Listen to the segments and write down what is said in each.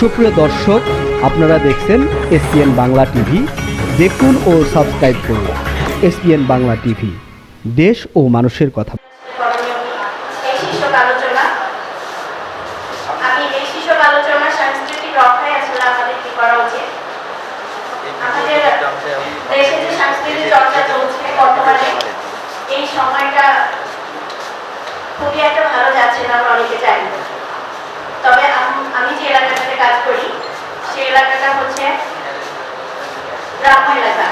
সুপ্রিয় দর্শক, আপনারা দেখছেন এসপিএন বাংলা টিভি। দেখুন ও সাবস্ক্রাইব করুন এসপিএন বাংলা টিভি। দেশ ও মানুষের কথা। সময়টা খুবই একটা ভালো যাচ্ছে না আমরা অনেকে জানি। তবে আম- যে এলাকাটাতে কাজ করি, সেই এলাকাটা হচ্ছে গ্রাম্য এলাকা।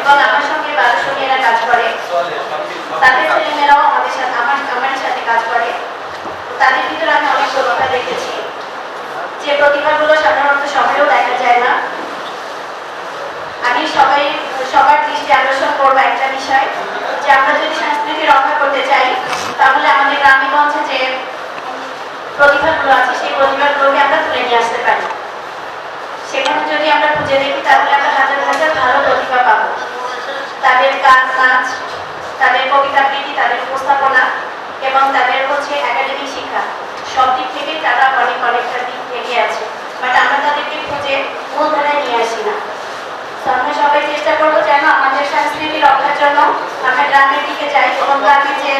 এবং আমার সঙ্গে বারোশো কাজ করে। তাদের ছেলেমেয়েরাও আমাদের সাথে, আমার আমারই সাথে কাজ করে। তাদের ভিতরে আমি অনেক প্রতিভা দেখেছি। যে প্রতিভাগুলো সাধারণত শহরেও দেখা যায় না। আমি সবাই, সবার দৃষ্টি আকর্ষণ করব একটা বিষয়, যে আমরা যদি সংস্কৃতি রক্ষা করতে চাই তাহলে আমাদের গ্রামেগঞ্জে যে প্রতিভাগুলো আছে সেই প্রতিভাগুলোকে আমরা তুলে নিয়ে আসতে পারি। সেখানে যদি আমরা খুঁজে দেখি, তাহলে আমরা হাজার হাজার ভালো প্রতিভা পাবো। তাদের গান, নাচ, তাদের কবিতা আবৃত্তি, তাদের উপস্থাপনা এবং তাদের হচ্ছে একাডেমিক শিক্ষা, সব দিক থেকেই তারা অনেক অনেকটা দিক এগিয়ে আছে। বাট আমরা তাদেরকে খুঁজে মূলধারায় নিয়ে আসি না। আমরা সবাই চেষ্টা করব যেন আমাদের সংস্কৃতি রক্ষার জন্য আমরা গ্রামের দিকে যাই এবং গ্রামের যে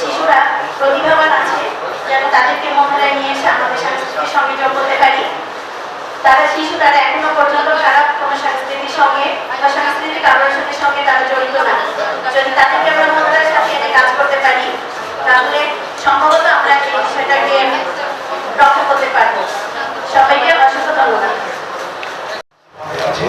শিশুরা, প্রতিভাবান আছে, যেন তাদেরকে মূলধারায় নিয়ে এসে আমাদের সংস্কৃতির সঙ্গে যোগ করতে পারি তারা শিশু তারা এখনও পর্যন্ত খারাপ কোনো সংস্কৃতির সঙ্গে বা সাংস্কৃতিক আদর্শের সঙ্গে তারা জড়িত না যদি তাদেরকে আমরা মহিলার সাথে এনে কাজ করতে পারি তাহলে সম্ভবত আমরা এই বিষয়টাকে রক্ষা করতে পারব সবাইকে অসংখ্য ধন্যবাদ আছে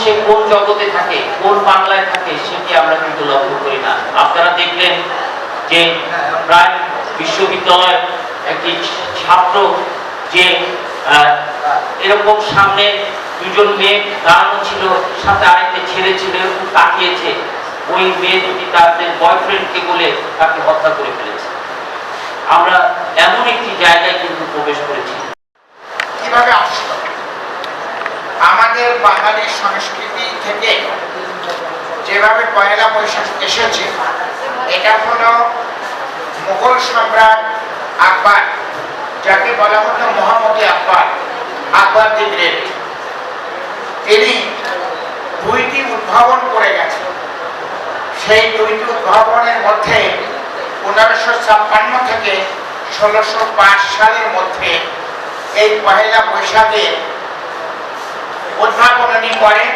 সে কোন জগতে থাকে, কোন বাংলায় থাকে, সেটি আমরা কিন্তু লক্ষ্য করি না। আপনারা দেখলেন যে প্রায় বিশ্ববিদ্যালয় একটি ছাত্র যে এরকম সামনে দুজন মেয়ে দাঁড়ানো ছিল, সাথে আরেকটা ছেলে ছিল, এরকম তাকিয়েছে। ওই মেয়ে দুটি তাদের বয়ফ্রেন্ডকে বলে তাকে হত্যা করে ফেলেছে। আমরা এমন একটি জায়গায় কিন্তু প্রবেশ করেছি। কীভাবে আসলো? আমাদের বাঙালি সংস্কৃতি থেকে যেভাবে পয়লা বৈশাখ এসেছে, এটা হলো মুঘল সম্রাট আকবর, যাকে বলা হতো মোহাম্মদী আকবর আকবর দি তিনি দুইটি উদ্ভাবন করে গেছেন। সেই দুইটি উদ্ভাবনের মধ্যে পনেরোশো ছাপ্পান্ন থেকে ষোলোশো সালের মধ্যে এই পহেলা বৈশাখের উদ্ভাবনী করেন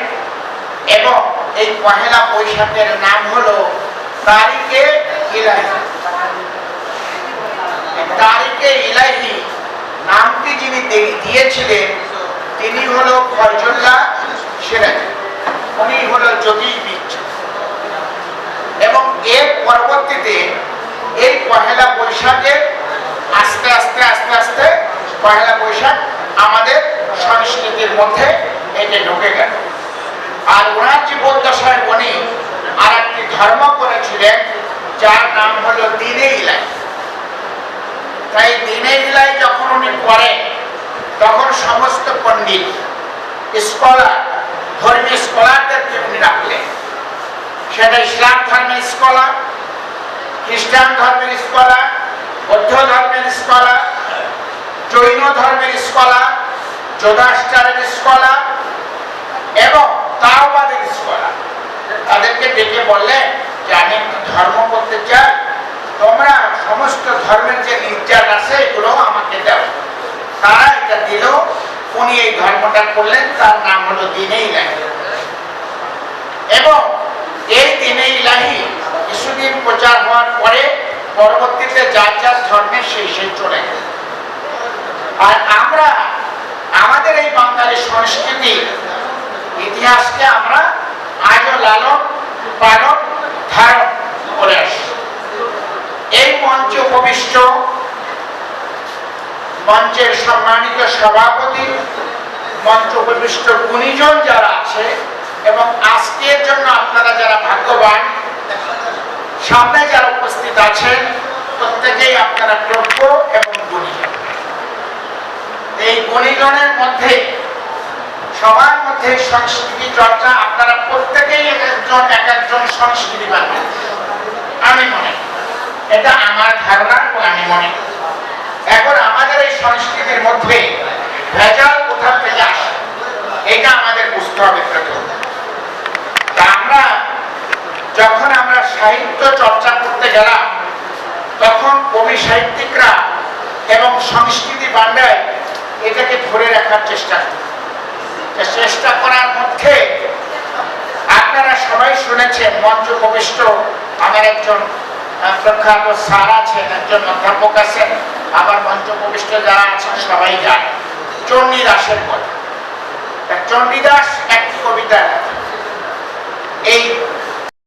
এবং এই পহেলা বৈশাখের নাম হলো তারিখে তারিখে ইলাহি নামটি যিনি দিয়েছিলেন, তিনি হলো ফজলুল্লাহ সিরাজি। উনি হলো জ্যোতির্বিদ। এবং এর পরবর্তীতে এই পহেলা বৈশাখে আস্তে আস্তে আস্তে আস্তে পহেলা বৈশাখ আমাদের সংস্কৃতির মধ্যে এটা ঢুকে গেল। আর ওনার জীবদ্দশায় উনি আর একটি ধর্ম করেছিলেন, যার নাম হলো দিনে ইলাই। তাই দিনে ইলাই যখন উনি করেন, তখন সমস্ত পণ্ডিত, স্কলার, ধর্মীয় স্কলারদেরকে উনি রাখলেন। সেটা ইসলাম ধর্মের স্কলার, খ্রিস্টান ধর্মের স্কলার, বৌদ্ধ ধর্মের স্কলার, জৈন ধর্মের স্কলার যোদাস্টারের স্কলার এবং তাওবাদের স্কলার তাদেরকে ডেকে বললেন যে, আমি একটি ধর্ম করতে চাই। তোমরা সমস্ত ধর্মের যে নির্যাত আছে এগুলো আমাকে দাও। তারা এটা দিল। উনি এই ধর্মটা করলেন। তার নাম হলো দিনে ইলাহি। এবং এই দিনে ইলাহি কিছুদিন প্রচার হওয়ার পরে পরবর্তীতে যার যার ধর্মে সেই সেই চলে গেল। আর আমরা, আমাদের এই বাঙালি সংস্কৃতি ইতিহাসকে আমরা আজও লালন পালন ধারণ করে আসি। এই মঞ্চে উপবিষ্ট মঞ্চের সম্মানিত সভাপতি, মঞ্চ উপবিষ্ট গুণীজন যারা আছে এবং আজকের জন্য আপনারা যারা ভাগ্যবান, সামনে যারা উপস্থিত আছেন, প্রত্যেকেই আপনারা যোগ্য এবং গুণীজন। এই গুণীজনের মধ্যে সবার মধ্যে সংস্কৃতি চর্চা আপনারা প্রত্যেকেই এক একজন এক একজন মানুষ। আমি মনে এটা আমার ধারণা এবং আমি মনে এখন আমাদের এই সংস্কৃতির মধ্যে ভেজাল কোথা থেকে আসে? এটা আমাদের বুঝতে হবে আমরা যখন আমরা সাহিত্য চর্চা করতে গেলাম, তখন কবি সাহিত্যিকরা এবং সংস্কৃতি বান্ডায় এটাকে ধরে রাখার চেষ্টা করে চেষ্টা করার মধ্যে আপনারা সবাই শুনেছেন মঞ্চ উপবিষ্ট আমার একজন প্রখ্যাত স্যার আছেন, একজন অধ্যাপক আছেন। আবার মঞ্চ উপবিষ্ট যারা আছেন, সবাই জানে চণ্ডীদাসের কথা। চণ্ডীদাস একটি কবিতা এই